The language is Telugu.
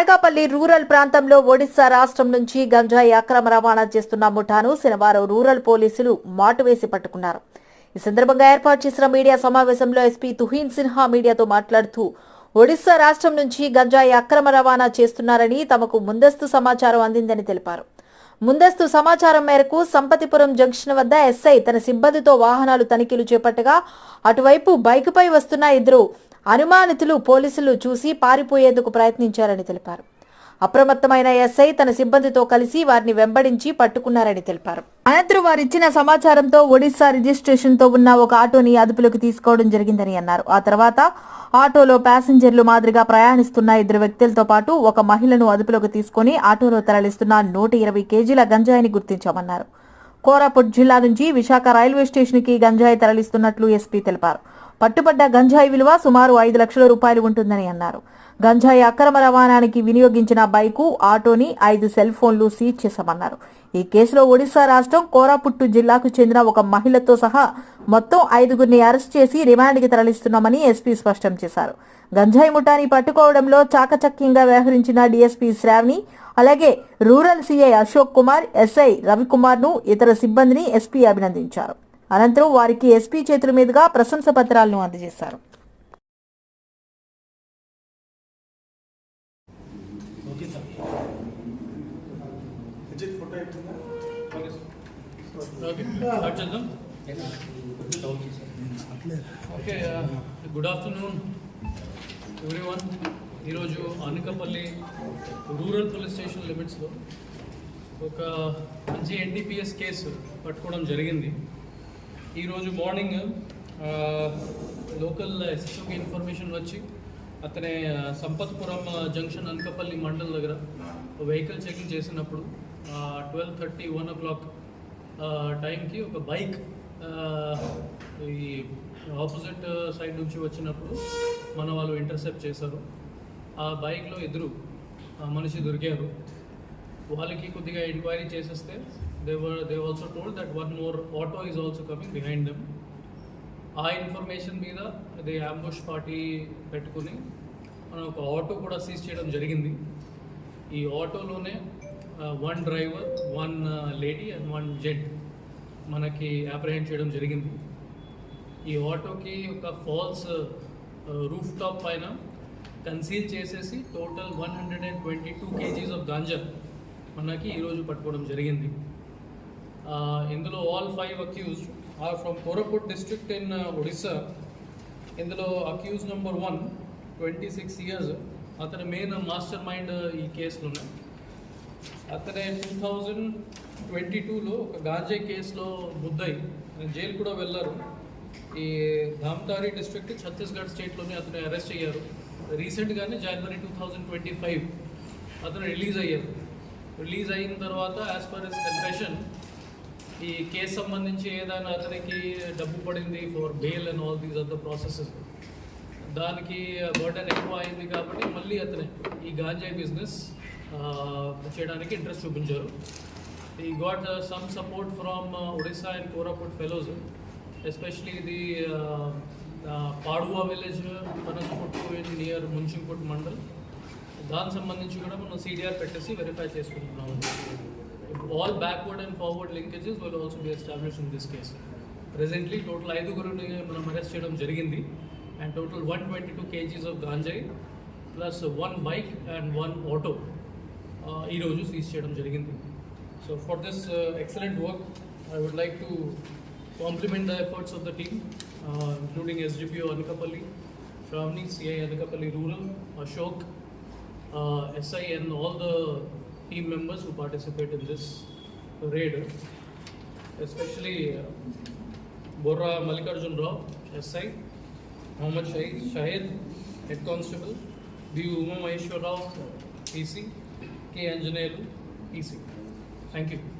అనకాపల్లి రూరల్ ప్రాంతంలో ఒడిశా రాష్ట్రం నుంచి గంజాయి అక్రమ రవాణా చేస్తున్న ముఠాను శనివారం రూరల్ పోలీసులు మాటు వేసి పట్టుకున్నారు. ఈ సందర్భంగా ఏర్పాటు చేసిన మీడియా సమావేశంలో ఎస్పీ తుహీన్ సిన్హా మీడియాతో మాట్లాడుతూ ఒడిశా రాష్ట్రం నుంచి గంజాయి అక్రమ రవాణా చేస్తున్నారని తమకు ముందస్తు సమాచారం అందిందని తెలిపారు. ముందస్తు సమాచారం మేరకు సంపతిపురం జంక్షన్ వద్ద ఎస్ఐ తన సిబ్బందితో వాహనాలు తనిఖీలు చేపట్టగా అటువైపు బైక్పై వస్తున్న ఇద్దరు అనుమానితులు పోలీసులు చూసి పారిపోయేందుకు ప్రయత్నించారని తెలిపారు. అప్రమత్తమైన ఎస్ఐ తన సిబ్బందితో కలిసి వారిని వెంబడించి పట్టుకున్నారని తెలిపారు. అనంతరం వారిచ్చిన సమాచారంతో ఒడిశా రిజిస్ట్రేషన్తో ఉన్న ఒక ఆటోని అదుపులోకి తీసుకోవడం జరిగిందని అన్నారు. ఆ తర్వాత ఆటోలో ప్యాసింజర్లు మాదిరిగా ప్రయాణిస్తున్న ఇద్దరు వ్యక్తులతో పాటు ఒక మహిళను అదుపులోకి తీసుకుని ఆటోలో తరలిస్తున్న నూట ఇరవై కేజీల గంజాయిని గుర్తించామన్నారు. కోరాపుట్ జిల్లా నుంచి విశాఖ రైల్వే స్టేషన్కి గంజాయి తరలిస్తున్నట్లు ఎస్పీ తెలిపారు. పట్టుబడ్డ గంజాయి విలువ సుమారు ఐదు లక్షల రూపాయలు ఉంటుందని అన్నారు. గంజాయి అక్రమ రవాణానికి వినియోగించిన బైకు ఆటోని ఐదు సెల్ ఫోన్లు సీజ్ చేశామన్నారు. ఈ కేసులో ఒడిశా రాష్ట్రం కోరాపుట్టు జిల్లాకు చెందిన ఒక మహిళతో సహా మొత్తం ఐదుగురిని అరెస్ట్ చేసి రిమాండ్కి తరలిస్తున్నామని ఎస్పీ స్పష్టం చేశారు. గంజాయి ముఠాని పట్టుకోవడంలో చాకచక్యంగా వ్యవహరించిన డీఎస్పీ శ్రావణి అలాగే rural CI Ashok Kumar SI రవికుమార్ను ఇతర సిబ్బందిని ఎస్పీ అభినందించారు. అనంతరం వారికి ఎస్పీ చేతుల మీదుగా ప్రశంస పత్రాలను అందజేశారు. Okay sir. విజిట్ ఫోటో అవుతుందా ఓకే సార్. ఓకే స్టార్ట్ చేద్దాం. Okay good afternoon everyone. ఈరోజు అనకాపల్లి రూరల్ పోలీస్ స్టేషన్ లిమిట్స్లో ఒక మంచి ఎన్డీపీఎస్ కేసు పట్టుకోవడం జరిగింది. ఈరోజు మార్నింగ్ లోకల్ ఎస్ఎస్ఓకి ఇన్ఫర్మేషన్ వచ్చి అతనే సంపత్పురం జంక్షన్ అనకాపల్లి మండల్ దగ్గర వెహికల్ చెకింగ్ చేసినప్పుడు twelve thirty one o'clock టైంకి ఒక బైక్ ఈ ఆపోజిట్ సైడ్ నుంచి వచ్చినప్పుడు మన వాళ్ళు ఇంటర్సెప్ట్ చేశారు. ఆ బైక్లో ఇద్దరు ఆ, మనిషి దొరికారు. వాళ్ళకి కొద్దిగా ఎంక్వైరీ చేసేస్తే they were they also told that one more auto is also coming behind them ఆ ఇన్ఫర్మేషన్ మీద అదే అంబుష్ పార్టీ పెట్టుకుని మనం ఒక ఆటో కూడా సీజ్ చేయడం జరిగింది. ఈ ఆటోలోనే one driver one lady and one gent మనకి అప్రహెండ్ చేయడం జరిగింది. ఈ ఆటోకి ఒక ఫాల్స్ రూఫ్ టాప్ పైన కన్సీల్ చేసేసి total one hundred and twenty two kgs of ganja మనకి ఈరోజు పట్టుకోవడం జరిగింది. ఇందులో all five accused are from Koraput district in Odisha ఇందులో accused number one twenty six years అతని మెయిన్ మాస్టర్ మైండ్ ఈ కేసులోనే అతనే టూ థౌజండ్ ట్వంటీ టూలో ఒక గాజే కేసులో ముద్దయి. జైలు కూడా వెళ్ళారు. ఈ ధామ్తారి డిస్ట్రిక్ట్ ఛత్తీస్గఢ్ స్టేట్లోనే అతను అరెస్ట్ అయ్యారు. రీసెంట్గానే జనవరి టూ థౌజండ్ ట్వంటీ ఫైవ్ అతను రిలీజ్ అయ్యారు. రిలీజ్ అయిన తర్వాత యాజ్ పర్ ఇస్ కన్ఫెషన్ ఈ కేసు సంబంధించి ఏదైనా అతనికి డబ్బు పడింది for bail and all these other processes దానికి బర్డెన్ ఎక్కువ అయింది కాబట్టి మళ్ళీ అతనే ఈ గాంజాయి బిజినెస్ చేయడానికి ఇంట్రెస్ట్ చూపించారు. ఈ got some support from Odisha and Koraput fellows especially ఇది Paduva village Panasaputtu in near Munchingput mandal దానికి సంబంధించి కూడా మనం సీడీఆర్ పెట్టేసి వెరిఫై చేసుకుంటున్నాము. All backward and forward linkages will also be establish in this case presently total ఐదుగురిని మనం అరెస్ట్ చేయడం జరిగింది and total one twenty two kgs of గాంజాయి plus one bike and one auto ఈరోజు సీజ్ చేయడం జరిగింది so for this excellent work I would like to compliment the efforts of the team, uh, including SGPO Anakapalli, Shravani, CI Anakapalli Rural, Ashok, uh, SI and all the team members who participate in this raid, especially uh, Borra Malikarjun Rao, SI, Mohammad Shahid, Shahid, Head Constable, B. Uma Maheshwar Rao, PC, K. Anjaneyulu, PC. Thank you.